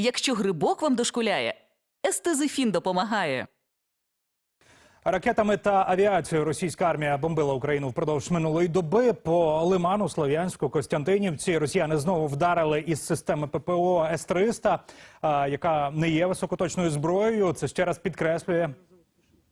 Якщо грибок вам дошкуляє, естезифін допомагає. Ракетами та авіацією російська армія бомбила Україну впродовж минулої доби. По Лиману, Слов'янську, Костянтинівці росіяни знову вдарили із системи ППО С-300, яка не є високоточною зброєю. Це ще раз підкреслює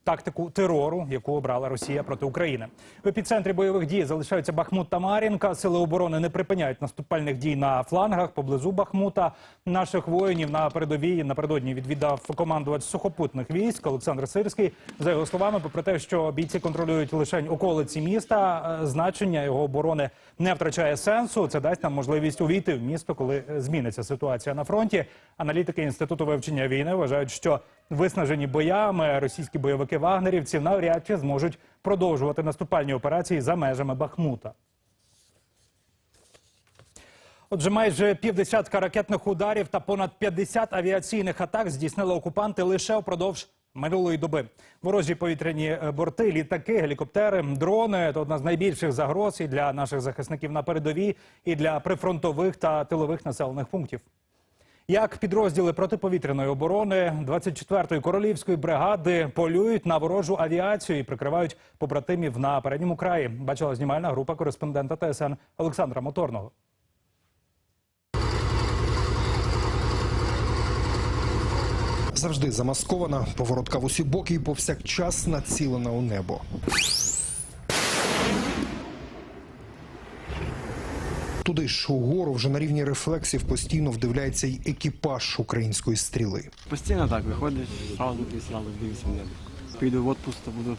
тактику терору, яку обрала Росія проти України. В епіцентрі бойових дій залишаються Бахмут та Мар'їнка. Сили оборони не припиняють наступальних дій на флангах поблизу Бахмута. Наших воїнів на передовій напередодні відвідав командувач сухопутних військ Олександр Сирський. За його словами, попри те, що бійці контролюють лише околиці міста, е, значення його оборони не втрачає сенсу. Це дасть нам можливість увійти в місто, коли зміниться ситуація на фронті. Аналітики інституту вивчення війни вважають, що виснажені боями російські бойовики вагнерівців навряд чи зможуть продовжувати наступальні операції за межами Бахмута. Отже, майже півдесятка ракетних ударів та понад 50 авіаційних атак здійснили окупанти лише впродовж минулої доби. Ворожі повітряні е, борти, літаки, гелікоптери, дрони це одна з найбільших загроз і для наших захисників на передовій, і для прифронтових та тилових населених пунктів. Як підрозділи протиповітряної оборони 24-ї королівської бригади полюють на ворожу авіацію і прикривають побратимів на передньому краї, бачила знімальна група кореспондента ТСН Олександра Моторного. Завжди замаскована, поворотка в усі боки і повсякчас націлена у небо. Туди ж угору вже на рівні рефлексів постійно вдивляється й екіпаж української стріли. Постійно так виходиш, зразу ти зразу дивишся в небо. Піду в відпуск, то буду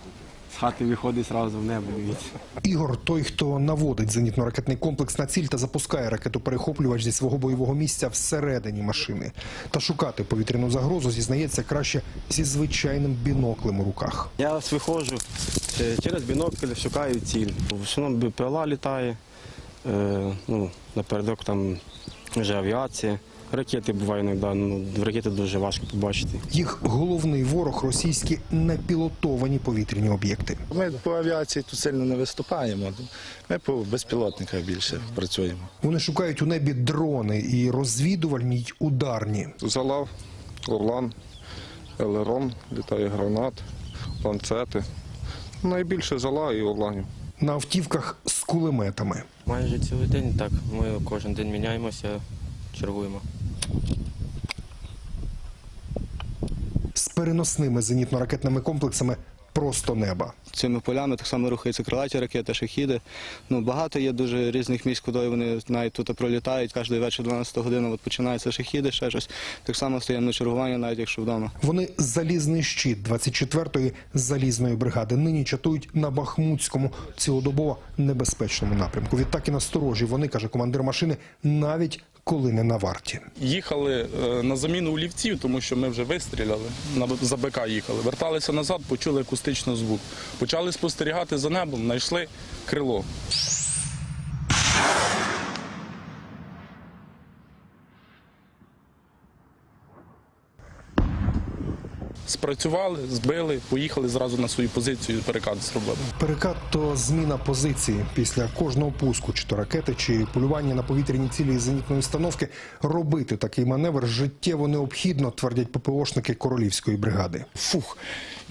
з хати виходить зразу в небо дивитися. Ігор, той, хто наводить зенітно-ракетний комплекс на ціль та запускає ракету-перехоплювач зі свого бойового місця всередині машини. Та шукати повітряну загрозу зізнається краще зі звичайним біноклем у руках. Я ось виходжу е, через бінокль, шукаю ціль. В основному БПЛА літає, ну, напередок там вже авіація. Ракети буває іноді, ну, ракети дуже важко побачити. Їх головний ворог російські непілотовані повітряні об'єкти. Ми по авіації тут сильно не виступаємо. Ми по безпілотниках більше працюємо. Вони шукають у небі дрони і розвідувальні й ударні. Залав, Орлан, Елерон, літає гранат, ланцети. Найбільше зала і орланів. На автівках з кулеметами. Майже цілий день так. Ми кожен день міняємося, чергуємо. з переносними зенітно-ракетними комплексами просто неба. Цими полями так само рухаються крилаті ракети, шахіди. Ну, багато є дуже різних місць, куди вони навіть тут пролітають. Кожен вечір 12 година от починаються шахіди, ще щось. Так само стоїмо на чергуванні, навіть якщо вдома. Вони залізний щит 24-ї залізної бригади. Нині чатують на Бахмутському цілодобово небезпечному напрямку. Відтак і насторожі вони каже командир машини, навіть коли не на варті. Їхали е, на заміну олівців, тому що ми вже вистріляли, за БК їхали. Верталися назад, почули акустичний звук. Почали спостерігати за небом, знайшли крило. Спрацювали, збили, поїхали зразу на свою позицію, перекат зробили. Перекат то зміна позиції після кожного пуску, чи то ракети, чи полювання на повітряні цілі із зенітної установки. Робити такий маневр життєво необхідно, твердять ППОшники королівської бригади. Фух,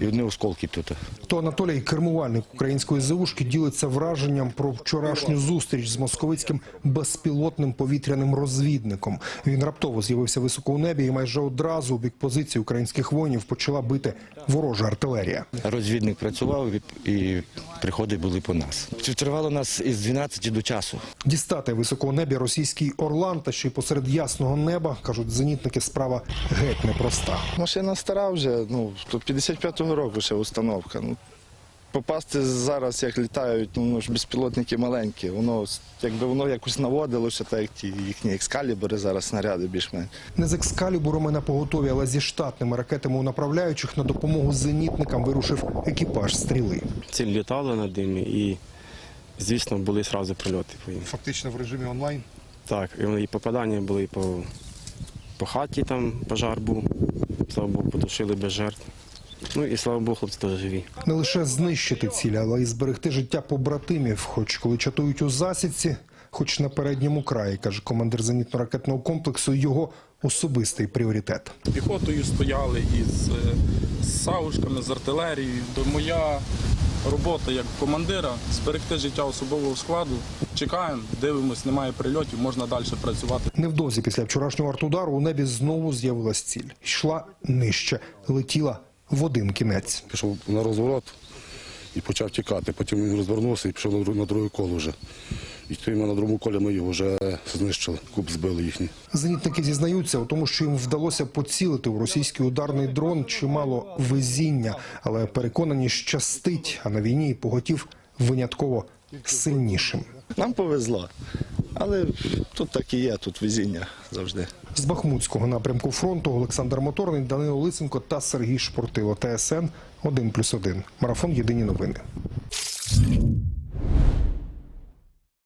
і одні осколки тут. То Анатолій, кермувальник української ЗУшки, ділиться враженням про вчорашню зустріч з московицьким безпілотним повітряним розвідником. Він раптово з'явився високо у небі, і майже одразу у бік позиції українських воїнів почала бити ворожа артилерія. Розвідник працював і- приходи були по нас. Це тривало нас із 12 до часу. Дістати високо небі російський орлан та ще й посеред ясного неба кажуть зенітники. Справа геть непроста. Машина стара вже, ну, то 55-го року ще установка. Ну, попасти зараз, як літають, ну, ж безпілотники маленькі. Воно, якби воно якось наводилося, так як ті їхні екскалібри зараз снаряди більш-менш. Не з екскалібурами на поготові, але зі штатними ракетами у направляючих на допомогу зенітникам вирушив екіпаж стріли. Ціль літала над ними і, звісно, були одразу прильоти по їм. Фактично в режимі онлайн. Так, і вони- і попадання були по, по хаті, там пожар був. Слава Богу, потушили без жертв. Ну і слава Богу, хлопці теж живі. Не лише знищити ціль, але й зберегти життя побратимів. Хоч коли чатують у засідці, хоч на передньому краї, каже командир зенітно-ракетного комплексу, його особистий пріоритет. Піхотою стояли із е, з саушками, з артилерією. То моя робота як командира зберегти життя особового складу. Чекаємо, дивимось, немає прильотів, можна далі працювати. Невдовзі після вчорашнього артудару у небі знову з'явилась ціль. Йшла нижче, летіла в один кінець. пішов на розворот і почав тікати. Потім він розвернувся і пішов на дру- на друге коло вже. І ми на другому колі ми його вже знищили, куб збили їхній. Зенітники зізнаються у тому, що їм вдалося поцілити в російський ударний дрон чимало везіння, але переконані щастить, а на війні поготів винятково сильнішим. Нам повезло. Але тут так і є, тут везіння завжди. З Бахмутського напрямку фронту Олександр Моторний, Данило Лисенко та Сергій Шпортило. ТСН 1+,1. Марафон Єдині новини.